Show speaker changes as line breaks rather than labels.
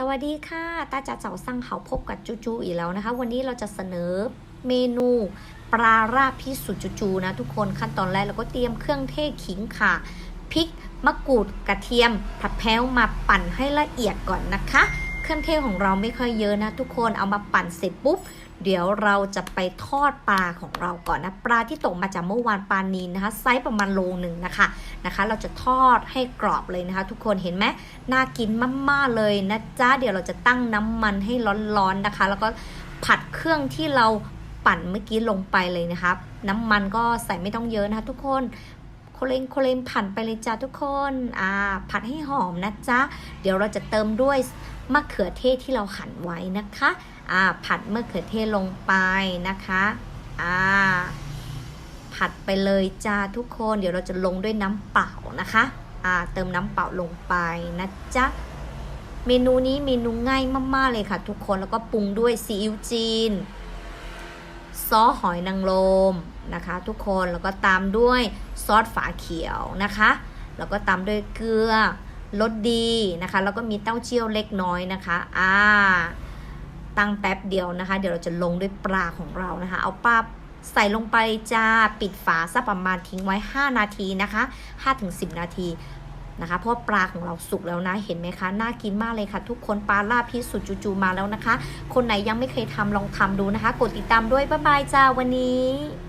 สวัสดีค่ะ ตาจ่าเจ้าสั่งเขาพบกับจูจูอีกแล้วนะคะ วันนี้เราจะเสนอเมนูปลาราพิสุจูจูนะทุกคน ขั้นตอนแรกเราก็เตรียมเครื่องเทศขิงค่ะ พริก มะกรูด กระเทียม ผัดแพ้วมาปั่นให้ละเอียดก่อนนะคะ เครื่องเทศของเราไม่ค่อยเยอะนะทุกคนเอามาปั่นเสร็จปุ๊บ เดี๋ยวเราจะไปทอดปลาของเราก่อนนะ ปลาที่ตกมาจากเมื่อวานปลานีนนะคะ ไซส์ประมาณโลหนึ่งนะคะนะคะ เราจะทอดให้กรอบเลยนะคะ ทุกคนเห็นไหมน่ากินมากๆเลยนะจ๊ะเดี๋ยวเราจะตั้งน้ำมันให้ร้อนๆนะคะ แล้วก็ผัดเครื่องที่เราปั่นเมื่อกี้ลงไปเลยนะคะ น้ำมันก็ใส่ไม่ต้องเยอะนะคะทุกคน โคเลนโคเลนผันไปเลยจ้าทุกคนอ่าผัดให้หอมนะจ๊ะเดี๋ยวเราจะเติมด้วยมะเขือเทศที่เราหั่นไว้นะคะอ่าผัดมะเขือเทศลงไปนะคะอ่าผัดไปเลยจ้าทุกคน เดี๋ยวเราจะลงด้วยน้ำเปล่านะคะอ่าเติมน้ำเปล่าลงไปนะจ๊ะเมนูนี้เมนูง่ายมากๆเลยค่ะ ทุกคนแล้วก็ปรุงด้วยซีอิ๊วจีน ซอสหอยนางรมนะคะ ทุกคนแล้วก็ตามด้วยซอสฝาเขียวนะคะ แล้วก็ตามด้วยเกลือรสดีนะคะ แล้วก็มีเต้าเจี้ยวเล็กน้อยนะคะอ่าตั้งแป๊บเดียวนะคะ เดี๋ยวเราจะลงด้วยปลาของเรานะคะ เอาปลาใส่ลงไปจ้า ปิดฝาสักประมาณทิ้งไว้ 5 นาทีนะคะ 5-10 นาที นะคะเพราะว่าปลาของเราสุกแล้วนะเห็นไหมคะน่ากินมากเลยค่ะ ทุกคนปลาล่าพิสุดจูจูมาแล้วนะคะ คนไหนยังไม่เคยทำลองทำดูนะคะ กดติดตามด้วยบ๊ายบายจ้าวันนี้